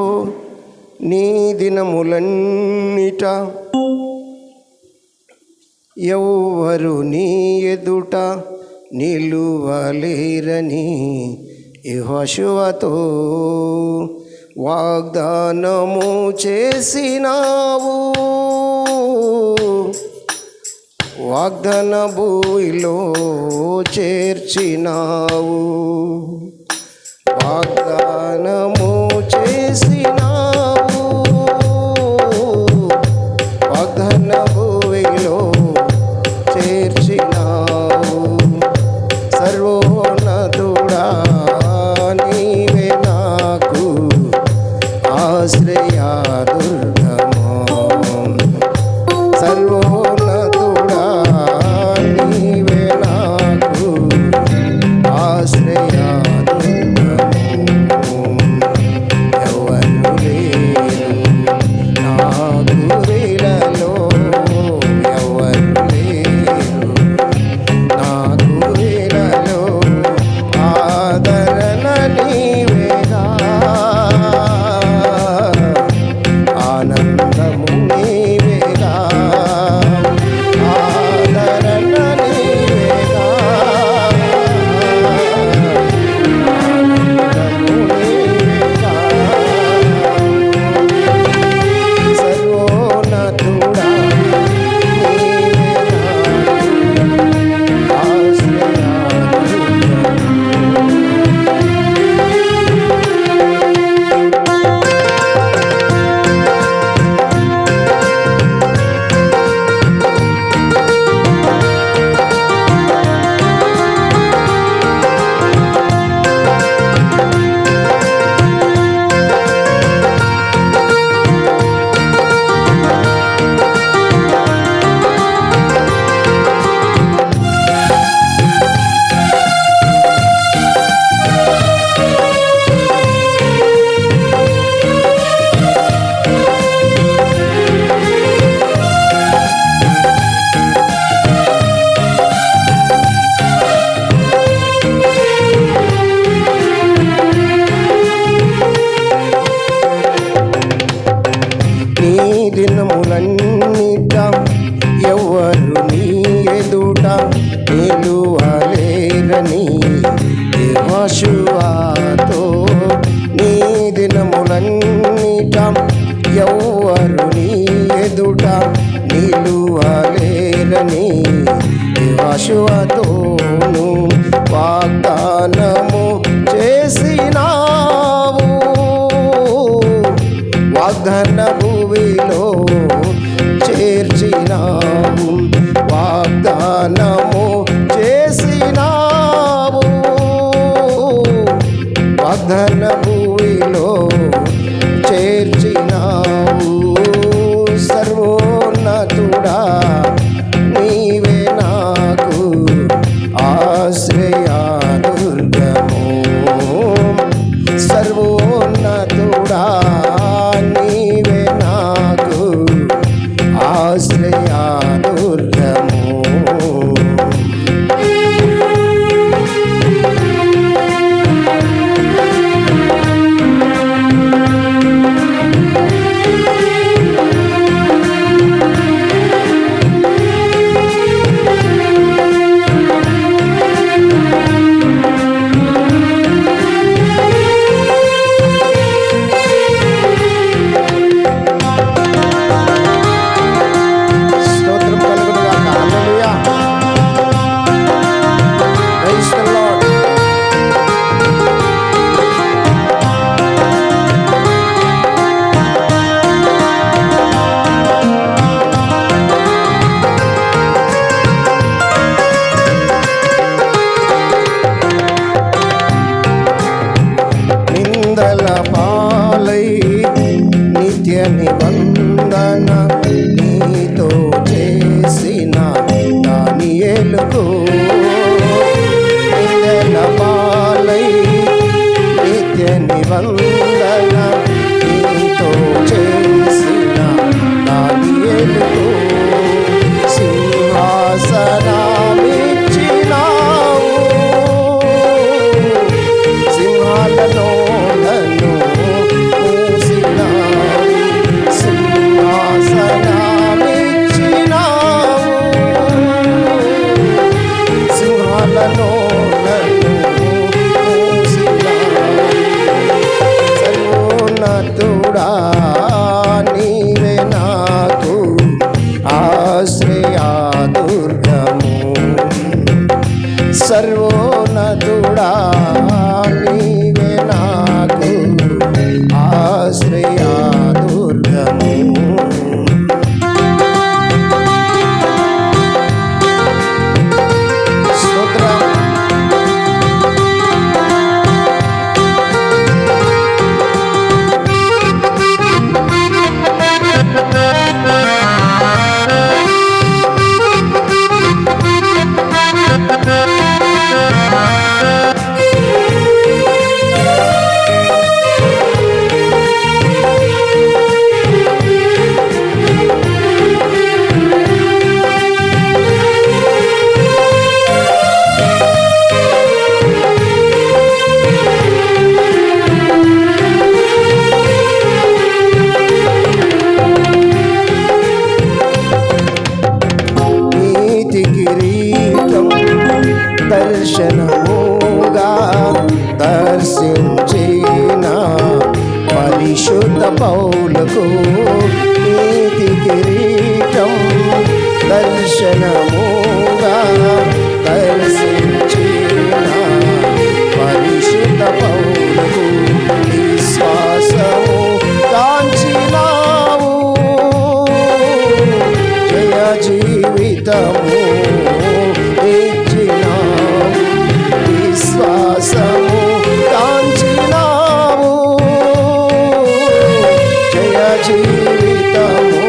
నీ దినములన్నిట ఎవ్వరు నీ ఎదుట నిలువలేరని యెహోషువతో వాగ్దానము చేసినావు. వాగ్దాన భూమిలో చేర్చినావు. వాగ్దానము చేసినావు. వాగ్దాన భూమిలో చేర్చినావు. సర్వోన్నతుడా నీవే నాకు நீ ఎవరు నీ ఎదుట నిలువలేరని దేవశువాతో నీ దినములన్నిట ఎవరు నీ ఎదుట నిలువలేరని దేవశువాతో వాగ్దానము mal పరిశుద్ధ పౌలకు నీతి కిరీటం దర్శనముగా దర్శించిన పరిశుద్ధ పౌ de tão